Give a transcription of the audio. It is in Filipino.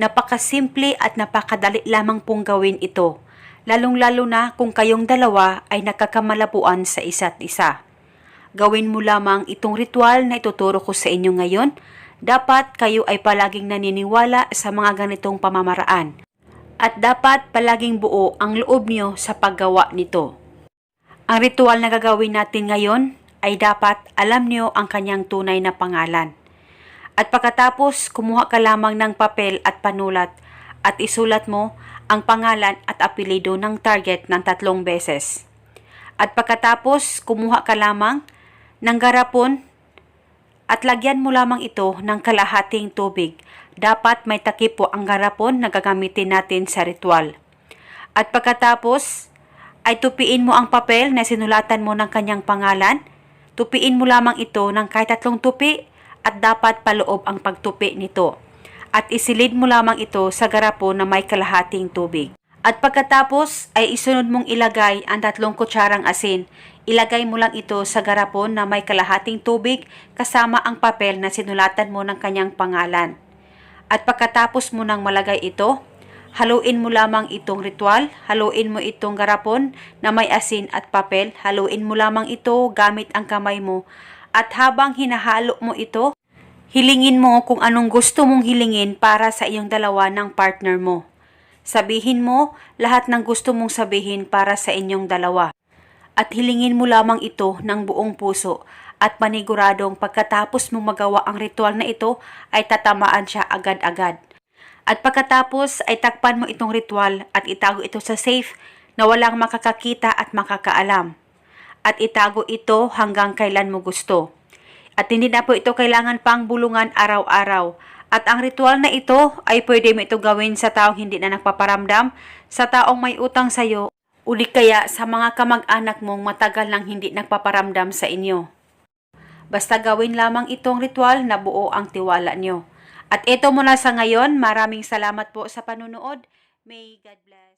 Napakasimple at napakadali lamang pong gawin ito, lalong-lalo na kung kayong dalawa ay nakakamalapuan sa isa't isa. Gawin mo lamang itong ritual na ituturo ko sa inyo ngayon. Dapat kayo ay palaging naniniwala sa mga ganitong pamamaraan. At dapat palaging buo ang loob nyo sa paggawa nito. Ang ritual na gagawin natin ngayon ay dapat alam nyo ang kanyang tunay na pangalan. At pagkatapos, kumuha ka lamang ng papel at panulat at isulat mo ang pangalan at apelido ng target ng tatlong beses. At pagkatapos, kumuha ka lamang ng garapon at lagyan mo lamang ito ng kalahating tubig. Dapat may takip po ang garapon na gagamitin natin sa ritual. At pagkatapos, ay tupiin mo ang papel na sinulatan mo ng kanyang pangalan. Tupiin mo lamang ito ng kahit tatlong tupi at dapat paloob ang pagtupi nito. At isilid mo lamang ito sa garapon na may kalahating tubig. At pagkatapos ay isunod mong ilagay ang tatlong kutsarang asin. Ilagay mo lang ito sa garapon na may kalahating tubig kasama ang papel na sinulatan mo ng kanyang pangalan. At pagkatapos mo nang malagay ito, haluin mo lamang itong ritual, haluin mo itong garapon na may asin at papel, haluin mo lamang ito gamit ang kamay mo. At habang hinahalo mo ito, hilingin mo kung anong gusto mong hilingin para sa iyong dalawa ng partner mo. Sabihin mo lahat ng gusto mong sabihin para sa inyong dalawa. At hilingin mo lamang ito ng buong puso at paniguradong pagkatapos mong magawa ang ritual na ito ay tatamaan siya agad-agad. At pagkatapos ay takpan mo itong ritual at itago ito sa safe na walang makakakita at makakaalam. At itago ito hanggang kailan mo gusto. At hindi na po ito kailangan pang bulungan araw-araw. At ang ritual na ito ay pwede mo ito gawin sa taong hindi na nagpaparamdam, sa taong may utang sa'yo, uli kaya sa mga kamag-anak mong matagal nang hindi nagpaparamdam sa inyo. Basta gawin lamang itong ritual na buo ang tiwala nyo. At ito muna sa ngayon, maraming salamat po sa panunood. May God bless.